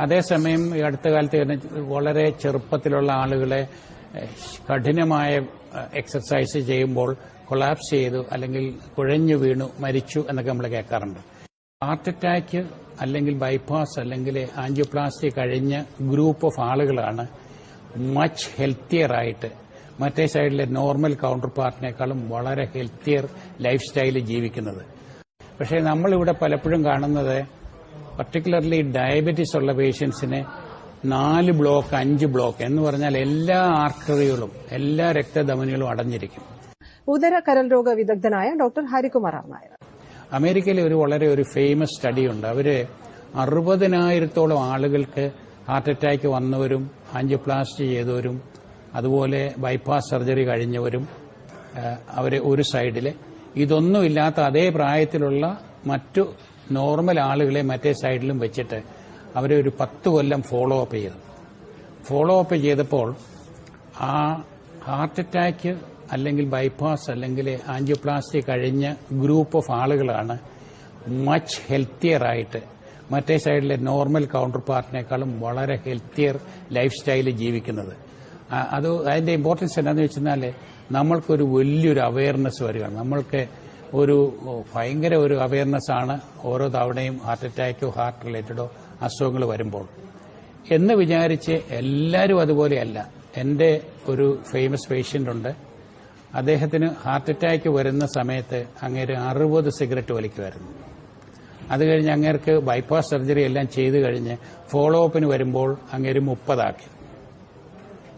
അതേസമയം ഈ അടുത്ത കാലത്ത് വളരെ ചെറുപ്പത്തിലുള്ള ആളുകളെ കഠിനമായ എക്സർസൈസ് ചെയ്യുമ്പോൾ കൊളാപ്സ് ചെയ്തു അല്ലെങ്കിൽ കുഴഞ്ഞു വീണു മരിച്ചു എന്നൊക്കെ നമ്മൾ കേൾക്കാറുണ്ട്. ഹാർട്ട് അറ്റാക്ക് അല്ലെങ്കിൽ ബൈപ്പാസ് അല്ലെങ്കിൽ ആൻജിയോപ്ലാസ്റ്റി കഴിഞ്ഞ ഗ്രൂപ്പ് ഓഫ് ആളുകളാണ് മച്ച് ഹെൽത്തിയർ ആയിട്ട് മറ്റേ സൈഡിലെ നോർമൽ കൗണ്ടർ പാർട്ടിനേക്കാളും വളരെ ഹെൽത്തിയർ ലൈഫ് സ്റ്റൈലിൽ ജീവിക്കുന്നത്. പക്ഷേ നമ്മളിവിടെ പലപ്പോഴും കാണുന്നത് പർട്ടിക്കുലർലി ഡയബറ്റീസ് ഉള്ള പേഷ്യൻസിന് നാല് ബ്ലോക്ക് അഞ്ച് ബ്ലോക്ക് എന്ന് പറഞ്ഞാൽ എല്ലാ ആർട്ടറികളും എല്ലാ രക്തധമനികളും അടഞ്ഞിരിക്കും. ഉദര കരൽ രോഗ വിദഗ്ധനായ ഡോക്ടർ ഹരികുമാർ നായർ. അമേരിക്കയിലെ ഒരു വളരെ ഒരു ഫേമസ് സ്റ്റഡി ഉണ്ട്. അവർ അറുപതിനായിരത്തോളം ആളുകൾക്ക് ഹാർട്ട് അറ്റാക്ക് വന്നവരും ആൻജിയോപ്ലാസ്റ്റി ചെയ്തവരും അതുപോലെ ബൈപ്പാസ് സർജറി കഴിഞ്ഞവരും അവരെ ഒരു സൈഡിൽ ഇതൊന്നുമില്ലാത്ത അതേ പ്രായത്തിലുള്ള മറ്റു നോർമൽ ആളുകളെ മറ്റേ സൈഡിലും വെച്ചിട്ട് അവരെ ഒരു പത്ത് കൊല്ലം ഫോളോ അപ്പ് ചെയ്തു. ഫോളോ അപ്പ് ചെയ്തപ്പോൾ ആ ഹാർട്ട് അറ്റാക്ക് അല്ലെങ്കിൽ ബൈപ്പാസ് അല്ലെങ്കിൽ ആൻജിയോപ്ലാസ്റ്റി കഴിഞ്ഞ ഗ്രൂപ്പ് ഓഫ് ആളുകളാണ് മച്ച് ഹെൽത്തിയർ ആയിട്ട് മറ്റേ സൈഡിലെ നോർമൽ കൗണ്ടർ പാർട്ടിനേക്കാളും വളരെ ഹെൽത്തിയർ ലൈഫ് സ്റ്റൈലിൽ ജീവിക്കുന്നത് അത് അതിന്റെ ഇമ്പോർട്ടൻസ് എന്താണെന്ന് വെച്ചാൽ നമ്മൾക്കൊരു വലിയൊരു അവയർനെസ് വരികയാണ്. നമ്മൾക്ക് ഒരു ഭയങ്കര ഒരു അവയർനെസ് ആണ് ഓരോ തവണയും ഹാർട്ട് അറ്റാക്കോ ഹാർട്ട് റിലേറ്റഡോ അസുഖങ്ങൾ വരുമ്പോൾ. എന്ന് വിചാരിച്ച് എല്ലാവരും അതുപോലെയല്ല. എന്റെ ഒരു ഫേമസ് പേഷ്യന്റ് ഉണ്ട്. അദ്ദേഹത്തിന് ഹാർട്ട് അറ്റാക്ക് വരുന്ന സമയത്ത് അങ്ങേര് അറുപത് സിഗരറ്റ് വലിക്കുമായിരുന്നു. അത് കഴിഞ്ഞ് അങ്ങേർക്ക് ബൈപ്പാസ് സർജറി എല്ലാം ചെയ്തു കഴിഞ്ഞ് ഫോളോ അപ്പിന് വരുമ്പോൾ അങ്ങേര് മുപ്പതാക്കി.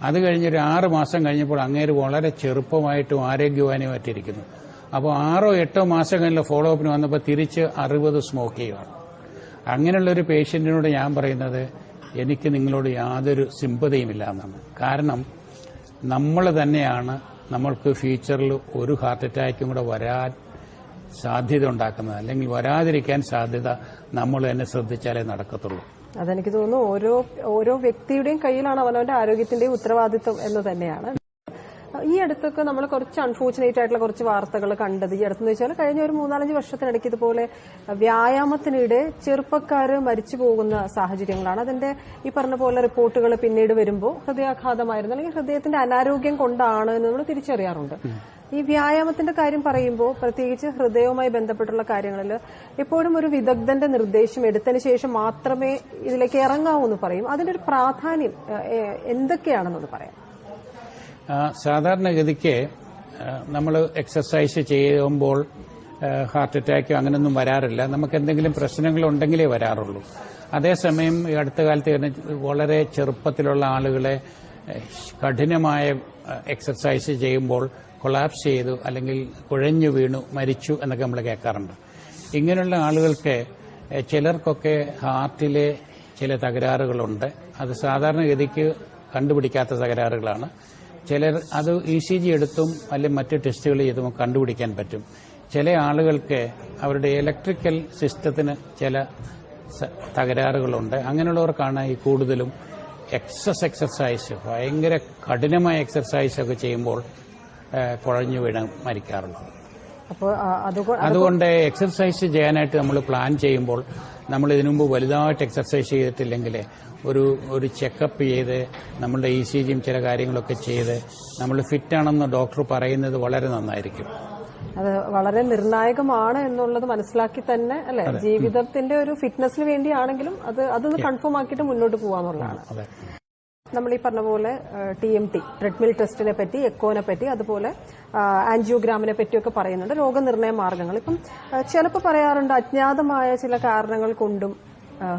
അത് കഴിഞ്ഞൊരു ആറ് മാസം കഴിഞ്ഞപ്പോൾ അങ്ങേര് വളരെ ചെറുപ്പമായിട്ടും ആരോഗ്യവാനുമായിട്ടിരിക്കുന്നു അപ്പോൾ ആറോ എട്ടോ മാസം കഴിഞ്ഞ ഫോളോ അപ്പിന് വന്നപ്പോൾ തിരിച്ച് അറുപത് സ്മോക്ക് ചെയ്യുകയാണ് അങ്ങനെയുള്ള ഒരു പേഷ്യന്റിനോട് ഞാൻ പറയുന്നത് എനിക്ക് നിങ്ങളോട് യാതൊരു സിമ്പതിയുമില്ല എന്നാണ് കാരണം നമ്മൾ തന്നെയാണ് നമ്മൾക്ക് ഫ്യൂച്ചറിൽ ഒരു ഹാർട്ട് അറ്റാക്കും കൂടെ വരാൻ സാധ്യത ഉണ്ടാക്കുന്നത്. അല്ലെങ്കിൽ വരാതിരിക്കാൻ സാധ്യത നമ്മൾ തന്നെ ശ്രദ്ധിച്ചാലേ നടക്കത്തുള്ളൂ. അതെനിക്ക് തോന്നുന്നു ഓരോ ഓരോ വ്യക്തിയുടെയും കയ്യിലാണ് അവനവന്റെ ആരോഗ്യത്തിന്റെയും ഉത്തരവാദിത്വം എന്ന് തന്നെയാണ്. ഈ അടുത്തൊക്കെ നമ്മൾ കുറച്ച് അൺഫോർച്ചുനേറ്റ് ആയിട്ടുള്ള കുറച്ച് വാർത്തകൾ കണ്ടത്. ഈ അടുത്തെന്ന് വെച്ചാൽ കഴിഞ്ഞ ഒരു മൂന്നാലഞ്ച് വർഷത്തിനിടയ്ക്ക് ഇതുപോലെ വ്യായാമത്തിനിടെ ചെറുപ്പക്കാർ മരിച്ചു പോകുന്ന സാഹചര്യങ്ങളാണ്. അതിന്റെ ഈ പറഞ്ഞ പോലെ റിപ്പോർട്ടുകൾ പിന്നീട് വരുമ്പോൾ ഹൃദയാഘാതമായിരുന്നു അല്ലെങ്കിൽ ഹൃദയത്തിന്റെ അനാരോഗ്യം കൊണ്ടാണ് എന്ന് നമ്മൾ തിരിച്ചറിയാറുണ്ട്. ഈ വ്യായാമത്തിന്റെ കാര്യം പറയുമ്പോൾ പ്രത്യേകിച്ച് ഹൃദയവുമായി ബന്ധപ്പെട്ടുള്ള കാര്യങ്ങളിൽ എപ്പോഴും ഒരു വിദഗ്ധന്റെ നിർദ്ദേശം എടുത്തതിന് ശേഷം മാത്രമേ ഇതിലേക്ക് ഇറങ്ങാവൂ എന്ന് പറയും. അതിന്റെ ഒരു പ്രാധാന്യം എന്തൊക്കെയാണെന്നൊന്ന് പറയാം. സാധാരണഗതിക്ക് നമ്മൾ എക്സസൈസ് ചെയ്യുമ്പോൾ ഹാർട്ട് അറ്റാക്കോ അങ്ങനെയൊന്നും വരാറില്ല. നമുക്ക് എന്തെങ്കിലും പ്രശ്നങ്ങളുണ്ടെങ്കിലേ വരാറുള്ളൂ. അതേസമയം ഈ അടുത്ത കാലത്ത് തന്നെ വളരെ ചെറുപ്പത്തിലുള്ള ആളുകളെ കഠിനമായ എക്സസൈസ് ചെയ്യുമ്പോൾ കൊളാപ്സ് ചെയ്തു അല്ലെങ്കിൽ കുഴഞ്ഞു വീണു മരിച്ചു എന്നൊക്കെ നമ്മൾ കേൾക്കാറുണ്ട്. ഇങ്ങനെയുള്ള ആളുകൾക്ക് ചിലർക്കൊക്കെ ഹാർട്ടിലെ ചില തകരാറുകളുണ്ട്. അത് സാധാരണഗതിക്ക് കണ്ടുപിടിക്കാത്ത തകരാറുകളാണ്. ചിലർ അത് ഇ സി ജി എടുത്തും അല്ലെങ്കിൽ മറ്റ് ടെസ്റ്റുകൾ ചെയ്തും കണ്ടുപിടിക്കാൻ പറ്റും. ചില ആളുകൾക്ക് അവരുടെ ഇലക്ട്രിക്കൽ സിസ്റ്റത്തിന് ചില തകരാറുകളുണ്ട്. അങ്ങനെയുള്ളവർക്കാണ് ഈ കൂടുതലും എക്സസ് എക്സസൈസ് ഭയങ്കര കഠിനമായ എക്സസൈസ് ഒക്കെ ചെയ്യുമ്പോൾ കുഴഞ്ഞു വീണ് മരിക്കാറുള്ളത്. അതുകൊണ്ട് എക്സസൈസ് ചെയ്യാനായിട്ട് നമ്മൾ പ്ലാൻ ചെയ്യുമ്പോൾ നമ്മൾ ഇതിനു മുമ്പ് വലുതായിട്ട് എക്സസൈസ് ചെയ്തിട്ടില്ലെങ്കിൽ ഒരു ഒരു ചെക്കപ്പ് ചെയ്ത് നമ്മളുടെ ഇ സി ജിയും ചില കാര്യങ്ങളൊക്കെ ചെയ്ത് നമ്മൾ ഫിറ്റാണെന്ന് ഡോക്ടർ പറയുന്നത് വളരെ നന്നായിരിക്കും. അത് വളരെ നിർണായകമാണ് എന്നുള്ളത് മനസ്സിലാക്കി തന്നെ അല്ലെ? ജീവിതത്തിന്റെ ഒരു ഫിറ്റ്നസിന് വേണ്ടിയാണെങ്കിലും അത് അതൊന്ന് കൺഫേം ആക്കിയിട്ട് മുന്നോട്ട് പോവാന്നുള്ളതാണ്. നമ്മൾ ഈ പറഞ്ഞ പോലെ ടി എം ടി ട്രെഡ്മിൽ ടെസ്റ്റിനെ പറ്റി എക്കോനെ പറ്റി അതുപോലെ ആൻജിയോഗ്രാമിനെ പറ്റിയൊക്കെ പറയുന്നുണ്ട്. രോഗനിർണയ മാർഗങ്ങൾ. ഇപ്പം ചിലപ്പോൾ പറയാറുണ്ട് അജ്ഞാതമായ ചില കാരണങ്ങൾ കൊണ്ടും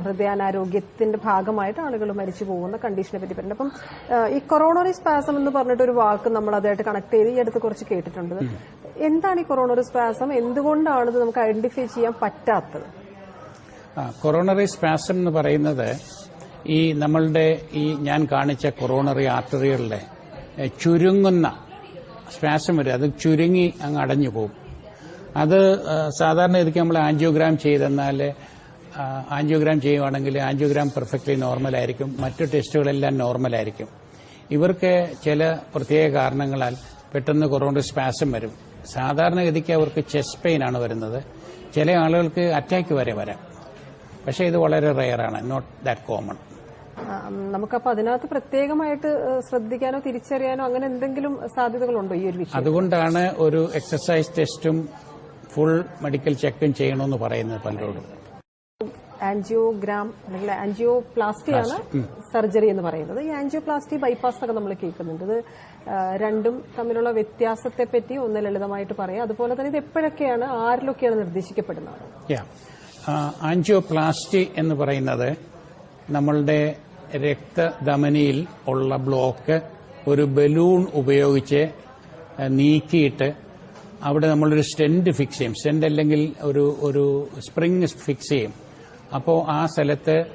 ഹൃദയാനാരോഗ്യത്തിന്റെ ഭാഗമായിട്ട് ആളുകൾ മരിച്ചു പോകുന്ന കണ്ടീഷനെ പറ്റി പറയുന്നത് അപ്പം ഈ കൊറോണറി സ്പാസം എന്ന് പറഞ്ഞിട്ട് ഒരു വാക്ക് നമ്മൾ അതായിട്ട് കണക്ട് ചെയ്ത് ഈ അടുത്ത് കുറച്ച് കേട്ടിട്ടുണ്ട്. എന്താണ് ഈ കൊറോണറി സ്പാസം എന്തുകൊണ്ടാണ് ഇത് നമുക്ക് ഐഡന്റിഫൈ ചെയ്യാൻ പറ്റാത്തത്? കൊറോണറി സ്പാസം എന്ന് പറയുന്നത് ഈ നമ്മളുടെ ഈ ഞാൻ കാണിച്ച കൊറോണറി ആർട്ടറികളിലെ ചുരുങ്ങുന്ന സ്പാസം വരും അത് ചുരുങ്ങി അങ്ങ് അടഞ്ഞു പോകും. അത് സാധാരണ ഇതിക്ക് നമ്മൾ ആൻജിയോഗ്രാം ചെയ്തെന്നാൽ ആൻജിയോഗ്രാം ചെയ്യുവാണെങ്കിൽ ആൻജിയോഗ്രാം പെർഫെക്റ്റ്ലി നോർമൽ ആയിരിക്കും. മറ്റു ടെസ്റ്റുകളെല്ലാം നോർമൽ ആയിരിക്കും. ഇവർക്ക് ചില പ്രത്യേക കാരണങ്ങളാൽ പെട്ടെന്ന് കൊറോണ സ്പാസം വരും. സാധാരണഗതിക്ക് അവർക്ക് ചെസ്റ്റ് പെയിൻ ആണ് വരുന്നത്. ചില ആളുകൾക്ക് അറ്റാക്ക് വരെ വരാം. പക്ഷേ ഇത് വളരെ റെയറാണ് നോട്ട് ദാറ്റ് കോമൺ നമുക്കപ്പോ അതിനകത്ത് പ്രത്യേകമായിട്ട് ശ്രദ്ധിക്കാനോ തിരിച്ചറിയാനോ അങ്ങനെ എന്തെങ്കിലും സാധ്യതകളുണ്ടോ ഈ ഒരു വിഷയം? അതുകൊണ്ടാണ് ഒരു എക്സസൈസ് ടെസ്റ്റും ഫുൾ മെഡിക്കൽ ചെക്കും ചെയ്യണമെന്ന് പറയുന്നത് പലരോടും. ആൻജിയോഗ്രാം അല്ലെങ്കിൽ ആൻജിയോപ്ലാസ്റ്റിയാണ് സർജറി എന്ന് പറയുന്നത്. ഈ ആൻജിയോപ്ലാസ്റ്റി ബൈപ്പാസ് ഒക്കെ നമ്മൾ കേൾക്കുന്നുണ്ട്. ഇത് രണ്ടും തമ്മിലുള്ള വ്യത്യാസത്തെ പറ്റി ഒന്ന് ലളിതമായിട്ട് പറയാം. അതുപോലെ തന്നെ ഇത് എപ്പോഴൊക്കെയാണ് ആരിലൊക്കെയാണ് നിർദ്ദേശിക്കപ്പെടുന്നത്? ആൻജിയോപ്ലാസ്റ്റി എന്ന് പറയുന്നത് നമ്മളുടെ രക്തധമനിയിൽ ഉള്ള ബ്ലോക്ക് ഒരു ബലൂൺ ഉപയോഗിച്ച് നീക്കിയിട്ട് അവിടെ നമ്മളൊരു സ്റ്റെന്റ് ഫിക്സ് ചെയ്യും. സ്റ്റെന്റ് അല്ലെങ്കിൽ ഒരു ഒരു സ്പ്രിങ് ഫിക്സ് ചെയ്യും. അപ്പോൾ ആ സ്ഥലത്ത്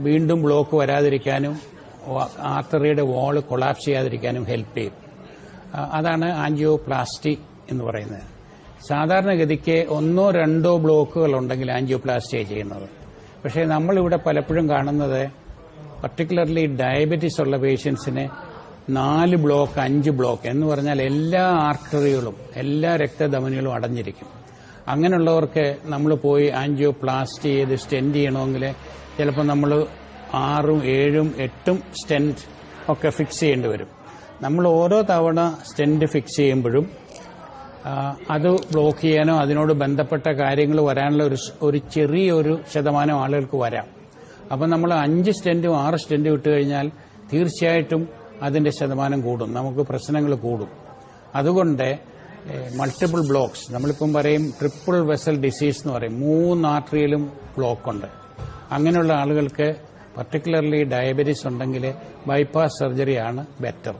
വീണ്ടും ബ്ലോക്ക് വരാതിരിക്കാനും ആർട്ടറിയുടെ വാൾ കൊളാപ്സ് ചെയ്യാതിരിക്കാനും ഹെൽപ്പ് ചെയ്യും. അതാണ് ആൻജിയോപ്ലാസ്റ്റി എന്ന് പറയുന്നത്. സാധാരണഗതിക്ക് ഒന്നോ രണ്ടോ ബ്ലോക്കുകൾ ഉണ്ടെങ്കിൽ ആൻജിയോപ്ലാസ്റ്റി ചെയ്യുന്നത്. പക്ഷേ നമ്മളിവിടെ പലപ്പോഴും കാണുന്നത് പർട്ടിക്കുലർലി ഡയബറ്റീസ് ഉള്ള പേഷ്യൻസിന് നാല് ബ്ലോക്ക് അഞ്ച് ബ്ലോക്ക് എന്ന് പറഞ്ഞാൽ എല്ലാ ആർട്ടറികളും എല്ലാ രക്തധമനികളും അടഞ്ഞിരിക്കും. അങ്ങനെയുള്ളവർക്ക് നമ്മൾ പോയി ആൻജിയോ പ്ലാസ്റ്റ് ചെയ്ത് സ്റ്റെൻഡ് ചെയ്യണമെങ്കിൽ ചിലപ്പോൾ നമ്മൾ ആറും ഏഴും എട്ടും സ്റ്റെന്റ് ഒക്കെ ഫിക്സ് ചെയ്യേണ്ടി വരും. നമ്മൾ ഓരോ തവണ സ്റ്റെന്റ് ഫിക്സ് ചെയ്യുമ്പോഴും അത് ബ്ലോക്ക് ചെയ്യാനോ അതിനോട് ബന്ധപ്പെട്ട കാര്യങ്ങൾ വരാനുള്ള ഒരു ഒരു ചെറിയൊരു ശതമാനം ആളുകൾക്ക് വരാം. അപ്പം നമ്മൾ അഞ്ച് സ്റ്റെന്റും ആറ് സ്റ്റെന്റും ഇട്ട് കഴിഞ്ഞാൽ തീർച്ചയായിട്ടും അതിന്റെ ശതമാനം കൂടും. നമുക്ക് പ്രശ്നങ്ങൾ കൂടും. അതുകൊണ്ട് മൾട്ടിപ്പിൾ ബ്ലോക്സ് നമ്മളിപ്പം പറയും ട്രിപ്പിൾ വെസൽ ഡിസീസ് എന്ന് പറയും. മൂന്ന് ആർട്ടറിയിലും ബ്ലോക്ക് ഉണ്ട്. അങ്ങനെയുള്ള ആളുകൾക്ക് പർട്ടിക്കുലർലി ഡയബറ്റീസ് ഉണ്ടെങ്കിൽ ബൈപ്പാസ് സർജറിയാണ് ബെറ്റർ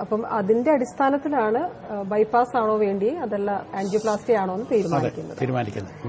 അപ്പം അതിന്റെ അടിസ്ഥാനത്തിലാണ് ബൈപ്പാസ് ആണോ വേണ്ടി അതല്ല ആൻജിയോപ്ലാസ്റ്റി ആണോ എന്ന് തീരുമാനിക്കുന്നത്? തീരുമാനിക്കുന്നത്.